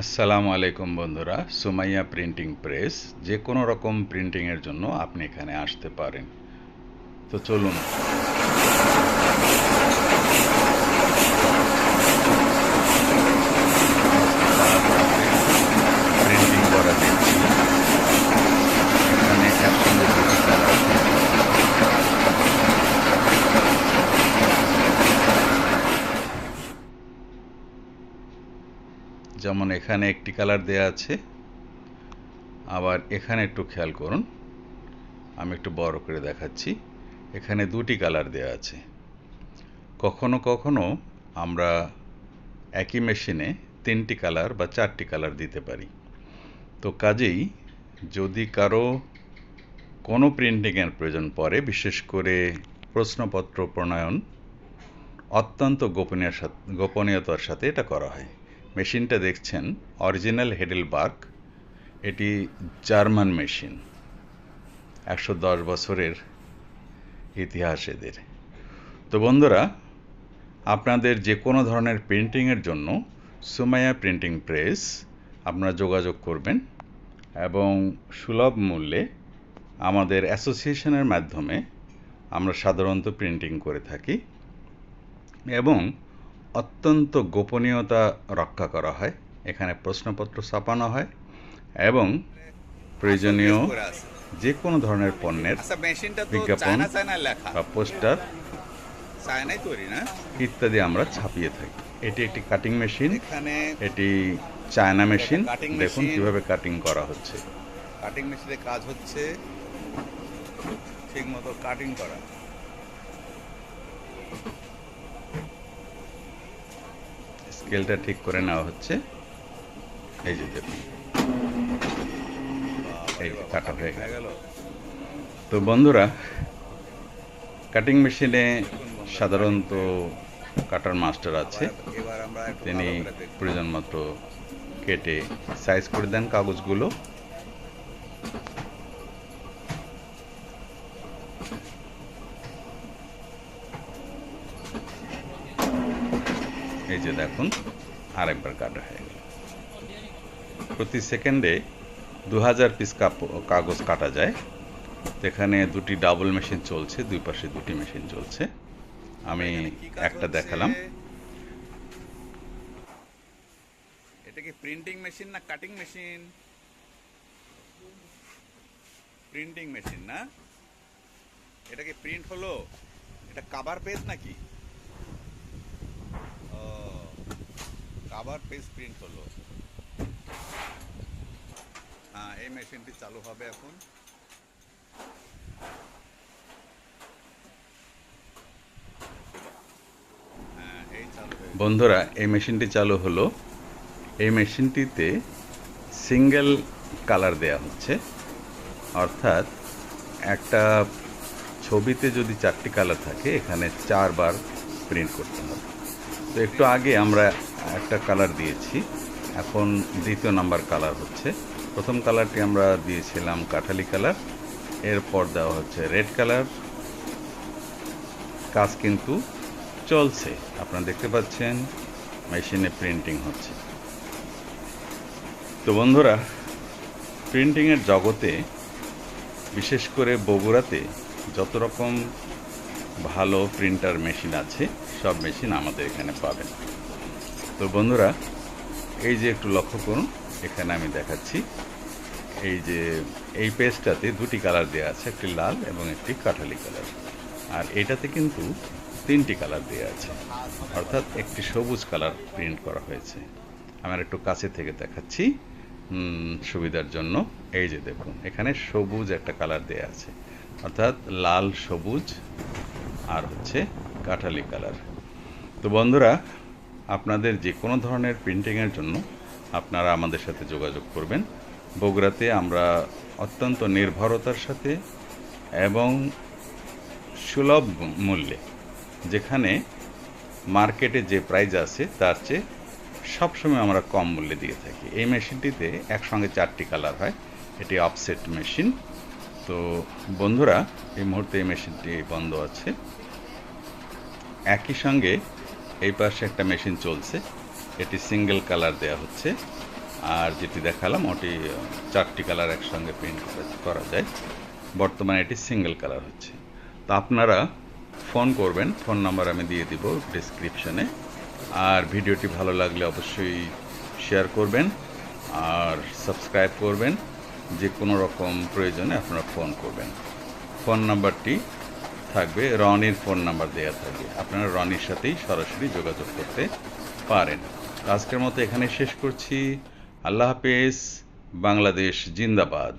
আসসালামু আলাইকুম বন্ধুরা, সুমাইয়া প্রিন্টিং প্রেস, যে কোনো রকম প্রিন্টিংয়ের জন্য আপনি এখানে আসতে পারেন। তো চলুন প্রিন্টিং করা দেখছি এখানে একসঙ্গে দুটি কালার যেমন এখানে একটি কালার দেয়া আছে, আবার এখানে একটু খেয়াল করুন, আমি একটু বড় করে দেখাচ্ছি, এখানে দুটি কালার দেয়া আছে। কখনো কখনো আমরা একই মেশিনে তিনটি কালার বা চারটি কালার দিতে পারি। তো কাজেই যদি কারও কোনো প্রিন্টিংয়ের প্রয়োজন পড়ে, বিশেষ করে প্রশ্নপত্র প্রণয়ন, অত্যন্ত গোপনীয় গোপনীয়তার সাথে এটা করা হয়। মেশিনটা দেখছেন অরিজিনাল হেডেলবার্গ এটি জার্মান মেশিন, একশো দশ বছরের ইতিহাস এদের। তো বন্ধুরা, আপনাদের যে কোনো ধরনের প্রিন্টিংয়ের জন্য সুমাইয়া প্রিন্টিং প্রেস আপনারা যোগাযোগ করবেন এবং সুলভ মূল্যে আমাদের অ্যাসোসিয়েশনের মাধ্যমে আমরা সাধারণত প্রিন্টিং করে থাকি এবং অত্যন্ত গোপনীয়তা রক্ষা করা হয়। এখানে প্রশ্নপত্র ছাপানো হয় এবং প্রয়োজনীয় যে কোনো ধরনের পণ্যের আচ্ছা বিজ্ঞাপন বা পোস্টার ইত্যাদি আমরা ছাপিয়ে থাকি। এটি একটি কাটিং মেশিন এখানে এটি চায়না মেশিন দেখুন। কীভাবে কাটিং করা হচ্ছে। কাটিং মেশিনে কাজ হচ্ছে ঠিক মতো কাটিং করা। স্কেলটা ঠিক করে নেওয়া হচ্ছে। এই যে দেখুন। এই কাটা হয়ে গেল। তো বন্ধুরা কাটিং মেশিনে সাধারণত কাটার মাস্টার আছে। তিনি। প্রয়োজন মতো কেটে সাইজ করে দেন কাগজগুলো। এই যে দেখুন আরেকবার কাটা হয়ে গেল। প্রতি সেকেন্ডে দু হাজার পিস কাগজ কাটা যায়। এখানে দুটি ডাবল মেশিন চলছে দুই পাশে দুটি মেশিন চলছে। আমি একটা দেখালাম। এটা কি প্রিন্টিং মেশিন না কাটিং মেশিন প্রিন্টিং মেশিন না? এটা কি প্রিন্ট হলো? এটা কাভার পেজ নাকি? কাভার পেজ প্রিন্ট হলো। হ্যাঁ এই মেশিনটি চালু হবে এখন। হয়ে বন্ধুরা, এই মেশিনটি চালু হলো। এই মেশিনটিতে সিঙ্গেল কালার দেয়া হচ্ছে। অর্থাৎ একটা ছবিতে যদি চারটি কালার থাকে, এখানে চারবার প্রিন্ট করতে হবে। তো একটু আগে আমরা একটা কালার দিয়েছি। এখন দ্বিতীয় নাম্বার কালার হচ্ছে। প্রথম কালারটি আমরা দিয়েছিলাম কাঠালি কালার এরপর দেওয়া হচ্ছে রেড কালার কাজ কিন্তু চলছে। আপনারা দেখতে পাচ্ছেন মেশিনে প্রিন্টিং হচ্ছে। তো বন্ধুরা প্রিন্টিংয়ের জগতে, বিশেষ করে বগুড়াতে, যত রকম ভালো প্রিন্টার মেশিন আছে, সব মেশিন আমাদের এখানে পাবেন। তো বন্ধুরা, এই যে একটু লক্ষ্য করুন, এখানে আমি দেখাচ্ছি। এই যে, এই পেজটাতে দুটি কালার দেওয়া আছে, একটি লাল এবং একটি কাঠালি কালার। আর এটাতে কিন্তু তিনটি কালার দেওয়া আছে। অর্থাৎ একটি সবুজ কালার প্রিন্ট করা হয়েছে। আমার একটু কাছে থেকে দেখাচ্ছি সুবিধার জন্য। এই যে দেখুন, এখানে সবুজ একটা কালার দেওয়া আছে। অর্থাৎ লাল সবুজ আর হচ্ছে কাঠালি কালার। তো বন্ধুরা আপনাদের যে কোনো ধরনের প্রিন্টিংয়ের জন্য আপনারা আমাদের সাথে যোগাযোগ করবেন। বগুড়াতে আমরা অত্যন্ত নির্ভরতার সাথে এবং সুলভ মূল্যে যেখানে মার্কেটে যে প্রাইস আছে তার চেয়ে সবসময় আমরা কম মূল্যে দিয়ে থাকি। এই মেশিনটিতে একসঙ্গে চারটি কালার হয়, এটি অফসেট মেশিন। তো বন্ধুরা, এই মুহূর্তে এই মেশিনটি বন্ধ আছে। একই সঙ্গে এই পাশে একটা মেশিন চলছে। এটি সিঙ্গেল কালার দেয়া হচ্ছে। আর যেটি দেখালাম, ওটি চারটি কালার একসঙ্গে প্রিন্ট করা যায়। বর্তমানে এটি সিঙ্গেল কালার হচ্ছে। তো আপনারা ফোন করবেন। ফোন নাম্বার আমি দিয়ে দিব ডিসক্রিপশনে। আর ভিডিওটি ভালো লাগলে অবশ্যই শেয়ার করবেন। আর সাবস্ক্রাইব করবেন। যে কোনো রকম প্রয়োজনে আপনারা ফোন করবেন। ফোন নাম্বারটি থাকবে, রনির ফোন নাম্বার দেওয়া থাকবে। আপনারা রনির সাথেই সরাসরি যোগাযোগ করতে পারেন। আজকের মতো এখানে শেষ করছি। আল্লাহ হাফেজ, বাংলাদেশ জিন্দাবাদ।